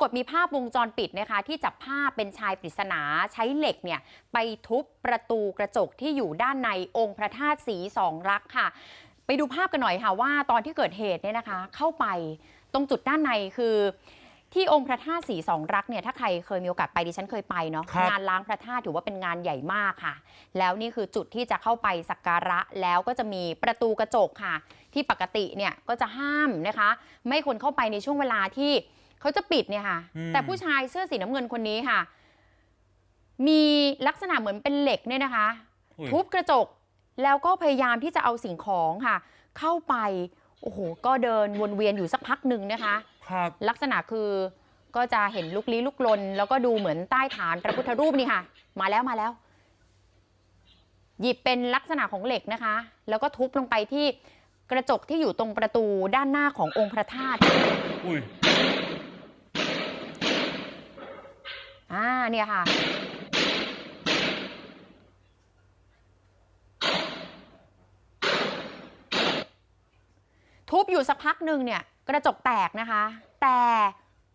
ากฏมีภาพวงจรปิดนะคะ ที่จับภาพเป็นชายปริศนาใช้เหล็กเนี่ยไปทุบประตูกระจกที่อยู่ด้านในองค์พระธาตุสีสองรักค่ะ ไปดูภาพกันหน่อยค่ะว่าตอนที่เกิดเหตุเนี่ยนะคะ เข้าไปตรงจุดด้านในคือที่องค์พระธาตุสีสองรักเนี่ยถ้าใครเคยมีโอกาสไปดิฉันเคยไปเนาะครับงานล้างพระธาตุถือว่าเป็นงานใหญ่มากค่ะ แล้วนี่คือจุดที่จะเข้าไปสักการะแล้วก็จะมีประตูกระจกค่ะ ที่ปกติเนี่ยก็จะห้ามนะคะ ไม่ให้คนเข้าไปในช่วงเวลาที่ เขาจะปิดเนี่ยค่ะอืมแต่ผู้ชายเสื้อสีน้ำเงินคนนี้ค่ะ มีลักษณะเหมือนเป็นเหล็กเนี่ยนะคะอุ้ยทุบกระจกแล้วก็พยายามที่จะเอาสิ่งของค่ะ เข้าไปโอ้โหก็เดินวนเวียนอยู่สักพักหนึ่งนะคะครับลักษณะคือก็จะเห็นลุกลี้ลุกลน แล้วก็ดูเหมือนใต้ฐานพระพุทธรูปนี่ค่ะ มาแล้วมาแล้ว หยิบเป็นลักษณะของเหล็กนะคะ แล้วก็ทุบลงไปที่กระจกที่อยู่ตรงประตูด้านหน้าขององค์พระธาตุ อุ้ยอ่าเนี่ยค่ะ ทุบอยู่สักพักหนึ่งเนี่ย กระจกแตกนะคะ แต่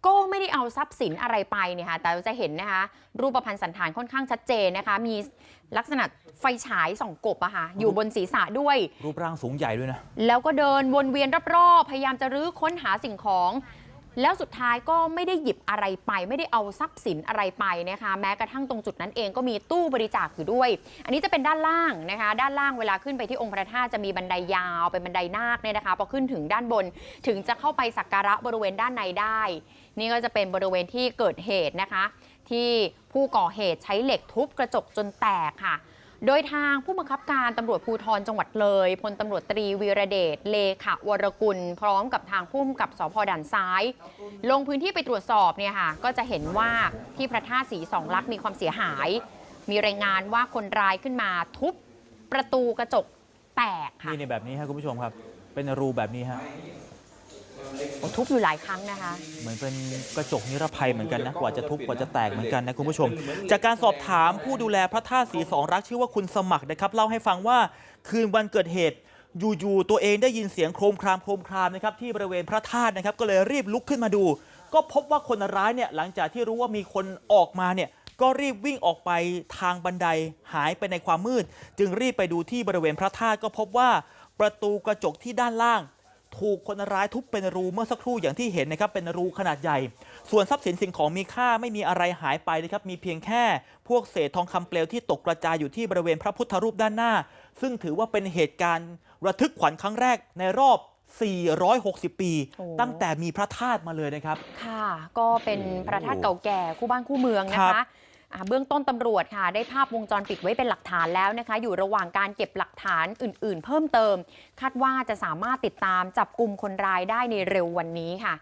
ก็ไม่ได้เอาทรัพย์สินอะไรไปเนี่ยค่ะแต่เราจะเห็นนะคะ รูปพรรณสันฐานค่อนข้างชัดเจนนะคะ มีลักษณะไฟฉายส่องกบอะค่ะอยู่บนศีรษะด้วย รูปร่างสูงใหญ่ด้วยนะ แล้วก็เดินวนเวียนรอบๆ พยายามจะรื้อค้นหาสิ่งของ แล้วสุดท้ายก็ไม่ได้หยิบอะไรไป ไม่ได้เอาทรัพย์สินอะไรไปนะคะ แม้กระทั่งตรงจุดนั้นเองก็มีตู้บริจาคอยู่ด้วย อันนี้จะเป็นด้านล่างนะคะ ด้านล่างเวลาขึ้นไปที่องค์พระธาตุจะมีบันไดยาวเป็นบันไดนาคเนี่ยนะคะพอขึ้นถึงด้านบนถึงจะเข้าไปสักการะบริเวณด้านในได้ นี่ก็จะเป็นบริเวณที่เกิดเหตุนะคะ ที่ผู้ก่อเหตุใช้เหล็กทุบกระจกจนแตกค่ะ โดยทางผู้บังคับการตำรวจภูธรจังหวัดเลยพลตำรวจตรีวีระเดชเลขวรกุล พร้อมกับทางผู้กำกับสพด่านซ้าย ลงพื้นที่ไปตรวจสอบเนี่ยค่ะก็จะเห็นว่าที่พระธาตุสีสองลักษณ์มีความเสียหาย มีรายงานว่าคนร้ายขึ้นมาทุบประตูกระจกแตกค่ะนี่ในแบบนี้ฮะคุณผู้ชมครับ เป็นรูแบบนี้ฮะ ทุบอยู่หลายครั้งนะคะ เหมือนเป็นกระจกนิรภัยเหมือนกันนะ กว่าจะทุบกว่าจะแตกเหมือนกันนะคุณผู้ชม จากการสอบถามผู้ดูแลพระธาตุสีสองรักชื่อว่าคุณสมัครนะครับ เล่าให้ฟังว่าคืนวันเกิดเหตุอยู่ๆตัวเองได้ยินเสียงโครมครามโครมครามนะครับที่บริเวณพระธาตุนะครับ ก็เลยรีบลุกขึ้นมาดู ก็พบว่าคนร้ายเนี่ยหลังจากที่รู้ว่ามีคนออกมาเนี่ยก็รีบวิ่งออกไปทางบันไดหายไปในความมืด จึงรีบไปดูที่บริเวณพระธาตุก็พบว่าประตูกระจกที่ด้านล่าง ถูกคนร้ายทุบเป็นรูเมื่อสักครู่อย่างที่เห็นนะครับเป็นรูขนาดใหญ่ ส่วนทรัพย์สินสิ่งของมีค่าไม่มีอะไรหายไปนะครับมีเพียงแค่พวกเศษทองคำเปลวที่ตกกระจายอยู่ที่บริเวณพระพุทธรูปด้านหน้า ซึ่งถือว่าเป็นเหตุการณ์ระทึกขวัญครั้งแรกในรอบ 460 ปีโอ้ตั้งแต่มีพระธาตุมาเลยนะครับ ค่ะ ก็เป็นพระธาตุเก่าแก่คู่บ้านคู่เมืองนะครัคะบอ่า เบื้องต้นตำรวจค่ะ ได้ภาพวงจรปิดไว้เป็นหลักฐานแล้วนะคะ อยู่ระหว่างการเก็บหลักฐานอื่น ๆ เพิ่มเติม คาดว่าจะสามารถติดตามจับกลุ่มคนร้ายได้ในเร็ววันนี้ค่ะ